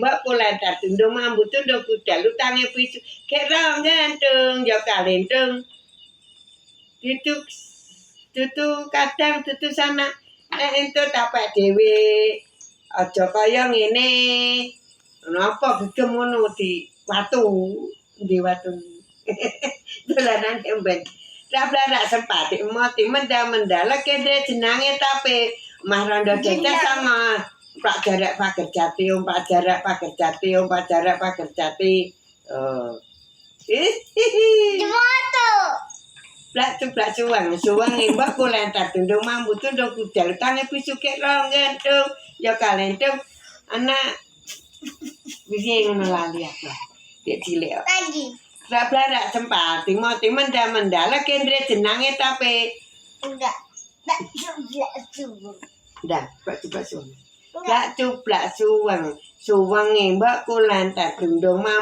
Mbak kula dar tundung mambu tundung kudal utange pisu gek ra ngantung yo kalendung tutuk tutu kadang tutu sana nek ento tapak dhewe aja kaya ngene Kenapa gegem ngono di watu di watu dolanan emben Rabla rak sempat mati emoti mendah mendah lagi dia tapi mah rondo cek sama Pak Jarak Pager Jati, Om Pak Jarak Pager Jati, Om Pak Jarak Pager Jati. Oh. Foto. Blak tu blak suwang, suwang imbak kulentar tundung mambu tundung kudal kane pisu kek rong gantung ya kalentung anak bisa ngono lali aku. Dia cilik. Lagi. Rak sempat, timo timo menda mendala kendre jenange tapi Enggak. Enggak juga juga. dah, ละจุปละสุวัง สุวังเงบะกุลานแต่ถึงดวงมา